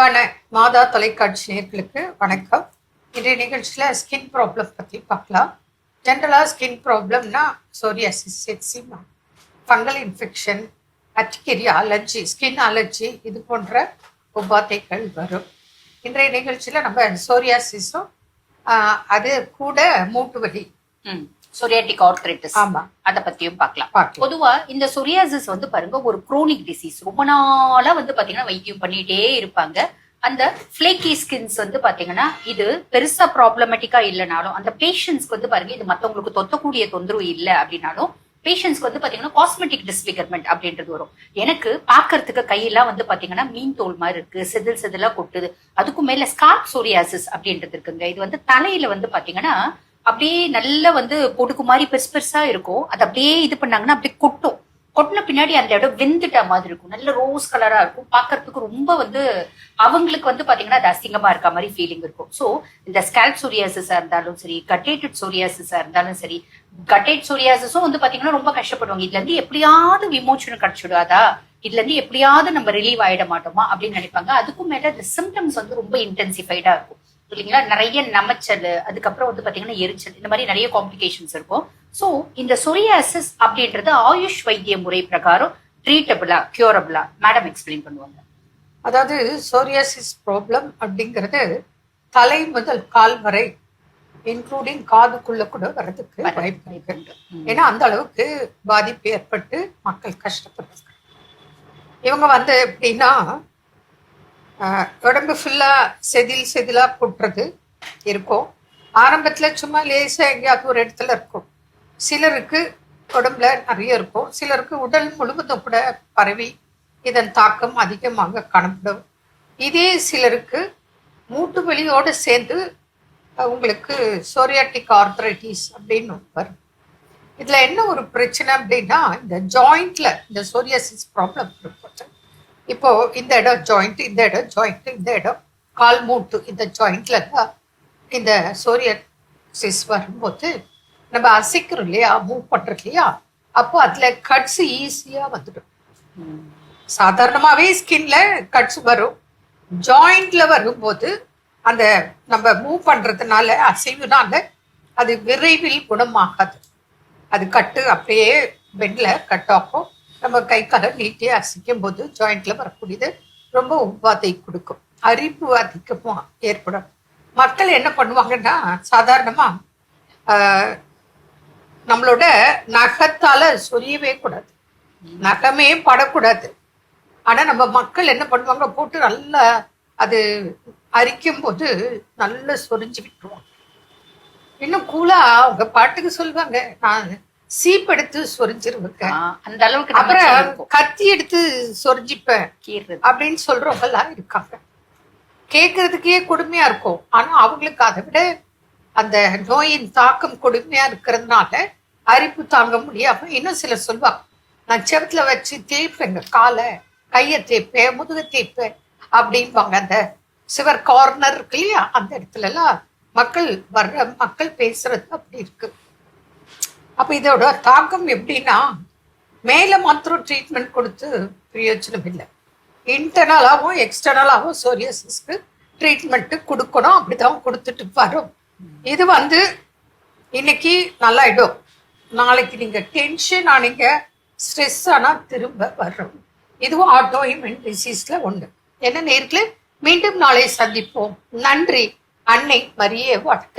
அன்பான மாதா தொலைக்காட்சி நேர்களுக்கு வணக்கம். இன்றைய நிகழ்ச்சியில் ஸ்கின் ப்ராப்ளம் பற்றி பார்க்கலாம். ஜென்ரலாக ஸ்கின் ப்ராப்ளம்னா psoriasis eczema fungal infection urticaria allergy skin allergy இது போன்ற உபாதைகள் வரும். இன்றைய நிகழ்ச்சியில் நம்ம சோரியாசிஸும் அது கூட மூட்டு வலி சொரியாட்டிக் ஆர்த்ரைட்டிஸ் ஆமா. அத பத்தியும் பார்க்கலாம். பொதுவா இந்த சொரியாசிஸ் வந்து பாருங்க ஒரு குரோனிக் டிசீஸ் ரொம்ப நாளா வந்து பாத்தீங்கன்னா வைத்தியம் பண்ணிட்டே இருப்பாங்க. அந்த ஃபிளேக்கி ஸ்கின்ஸ் வந்து பாத்தீங்கன்னா இது பெருசா ப்ராப்ளமேட்டிக்கா இல்லைனாலும் அந்த பேஷண்ட்ஸ்க்கு வந்து பாருங்க இது மத்தவங்களுக்கு தொத்தக்கூடிய தொந்தரவு இல்லை அப்படின்னாலும் பேஷண்ட்ஸ்க்கு வந்து பாத்தீங்கன்னா காஸ்மெட்டிக் டிஸ்பிகர்மெண்ட் அப்படின்றது வரும். எனக்கு பாக்குறதுக்கு கையெல்லாம் வந்து பாத்தீங்கன்னா மீன் தோல் மாதிரி இருக்கு செதில் செதிலா கொட்டுது. அதுக்கும் மேல ஸ்கார்ப் சோரியாசிஸ் அப்படின்றது இருக்குங்க. இது வந்து தலையில வந்து பாத்தீங்கன்னா அப்படியே நல்ல வந்து பொடுக்கு மாதிரி பெருசு பெருசா இருக்கும். அது அப்படியே இது பண்ணாங்கன்னா அப்படியே கொட்டும். கொட்டின பின்னாடி அந்த இடம் வெந்துட்ட மாதிரி இருக்கும். நல்ல ரோஸ் கலரா இருக்கும். பாக்குறதுக்கு ரொம்ப வந்து அவங்களுக்கு வந்து பாத்தீங்கன்னா அது அசிங்கமா இருக்க மாதிரி ஃபீலிங் இருக்கும். ஸோ இந்த ஸ்கேல்ப் சோரியாசிஸா இருந்தாலும் சரி கட்டேட்டட் சோரியாசிஸா இருந்தாலும் சரி கட்டேட் சோரியாசிஸும் வந்து பாத்தீங்கன்னா ரொம்ப கஷ்டப்படுவாங்க. இதுல இருந்து எப்படியாவது விமோச்சனம் கிடைச்சிடாதா? இதுல இருந்து எப்படியாவது நம்ம ரிலீவ் ஆயிட மாட்டோமா? அப்படின்னு நினைப்பாங்க. அதுக்கும் மேல இந்த சிம்டம்ஸ் வந்து ரொம்ப இன்டென்சிஃபைடா இருக்கும். இல்லைங்களா? நிறைய நமச்சல் அதுக்கப்புறம் வந்து பாத்தீங்கன்னா எரிச்சல் இந்த மாதிரி நிறைய காம்ப்ளிகேஷன்ஸ் இருக்கும். ஸோ இந்த சொரியாசிஸ் அப்படின்றது ஆயுஷ் வைத்திய முறை பிரகாரம் ட்ரீட்டபிளா கியூரபிளா மேடம் எக்ஸ்பிளைன் பண்ணுவாங்க. அதாவது சோரியாசிஸ் ப்ராப்ளம் அப்படிங்கிறது தலை முதல் கால் வரை இன்க்ளூடிங் காதுக்குள்ள கூட வர்றதுக்கு வாய்ப்பு இருக்கு. ஏன்னா அந்த அளவுக்கு பாதிப்பு ஏற்பட்டு மக்கள் கஷ்டப்படுறாங்க. இவங்க வந்து எப்படின்னா உடம்பு ஃபுல்லாக செதில் செதிலாக கொட்டுறது இருக்கும். ஆரம்பத்தில் சும்மா லேசாக எங்கேயாவது ஒரு இடத்துல இருக்கும். சிலருக்கு உடம்புல நிறைய இருக்கும். சிலருக்கு உடல் முழுவதும் கூட பரவி இதன் தாக்கம் அதிகமாக காணப்படும். இதே சிலருக்கு மூட்டு வலியோடு சேர்ந்து உங்களுக்கு சோரியாட்டிக் ஆர்த்ரைட்டிஸ் அப்படின்னு வரும். இதில் என்ன ஒரு பிரச்சனை அப்படின்னா இந்த ஜாயிண்டில் இந்த சோரியாசிஸ் ப்ராப்ளம் இருக்கும். இப்போ இந்த இடம் ஜாயிண்ட் இந்த இடம் ஜாயிண்ட் இந்த இடம் கால் மூட்டு இந்த ஜாயிண்ட்ல தான் இந்த சோரியாசிஸ் வரும்போது நம்ம அசைக்கிறோம் இல்லையா? மூவ் பண்றோம் இல்லையா? அப்போ அதுல கட்ஸ் ஈஸியா வந்துடும். சாதாரணமாவே ஸ்கின்ல கட்ஸ் வரும். ஜாயிண்ட்ல வரும்போது அந்த நம்ம மூவ் பண்றதுனால அசைவுனால அது விரைவில் குணமாகாது. அது கட்டு அப்படியே பெட்ல கட் ஆகும். நம்ம கை காலை நீட்டி அசைக்கும் போது ஜாயிண்ட்ல வரக்கூடியது ரொம்ப உபாதை கொடுக்கும். அரிப்பு அதிகமாக ஏற்படும். மக்கள் என்ன பண்ணுவாங்கன்னா சாதாரணமா நம்மளோட நகத்தால சொரியவே கூடாது. நகமே படக்கூடாது. ஆனா நம்ம மக்கள் என்ன பண்ணுவாங்க போட்டு நல்லா அது அரிக்கும் போது நல்லா சொரிஞ்சு விட்டுருவாங்க. இன்னும் கூலா அவங்க பாட்டுக்கு சொல்லுவாங்க நான் சீப் எடுத்து சொரிஞ்சிருவேங்க அந்த அளவுக்கு அப்புறம். கத்தி எடுத்து சொரிஞ்சிப்பேன். அப்படின்னு சொல்றவங்க எல்லாம் இருக்காங்க. கேட்கறதுக்கே கொடுமையா இருக்கும். ஆனா அவங்களுக்கு அதை விட அந்த நோயின் தாக்கம் கொடுமையா இருக்கிறதுனால அரிப்பு தாங்க முடியாம இன்னும் சிலர் சொல்லுவாங்க நான் செவத்துல வச்சு தேய்ப்பேங்க காலை கையை தேய்ப்பேன் முதுக தேய்ப்பேன் அப்படிம்பாங்க அந்த சிவர் கார்னர் இருக்கு இல்லையா? அந்த இடத்துல எல்லாம் மக்கள் வர்ற மக்கள் பேசுறது அப்படி இருக்கு. அப்போ இதோட தாக்கம் எப்படின்னா மேலே மாத்திரம் ட்ரீட்மெண்ட் கொடுத்து பிரயோஜனம் இல்லை. இன்டர்னலாகவும் எக்ஸ்டர்னலாகவும் சோரியாசிஸ்க்கு ட்ரீட்மெண்ட்டு கொடுக்கணும் அப்படிதான் கொடுத்துட்டு வரோம். இது வந்து இன்னைக்கு நல்லாயிடும். நாளைக்கு நீங்கள் டென்ஷன் ஆனீங்க ஸ்ட்ரெஸ் ஆனால் திரும்ப வரும். இதுவும் ஆட்டோ இம்யூன் டிசீஸில் ஒன்று என்ன நேர்களை மீண்டும் நாளை சந்திப்போம். நன்றி. அன்னை மரியே வாழ்க.